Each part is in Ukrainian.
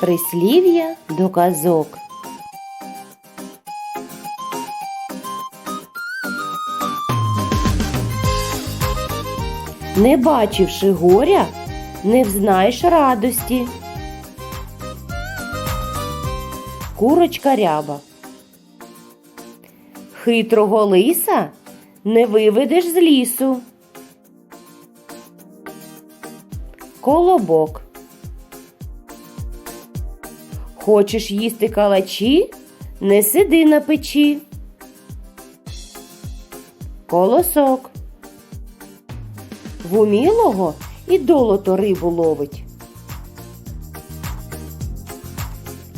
Прислів'я до казок. Не бачивши горя, не взнаєш радості. Курочка ряба. Хитрого лиса не виведеш з лісу. Колобок. Хочеш їсти калачі? Не сиди на печі. Колосок. В умілого і долото рибу ловить.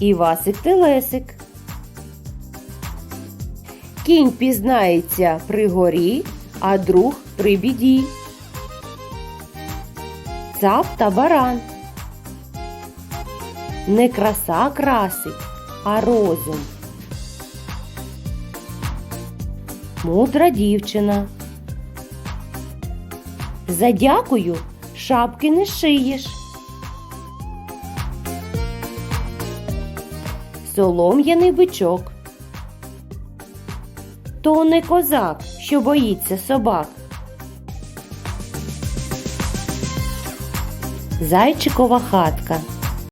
Івасик Телесик. Кінь пізнається при горі, а друг при біді. Цап та баран. Не краса красить, а розум. Мудра дівчина. За дякую шапки не шиєш. Солом'яний бичок. То не козак, що боїться собак. Зайчикова хатка.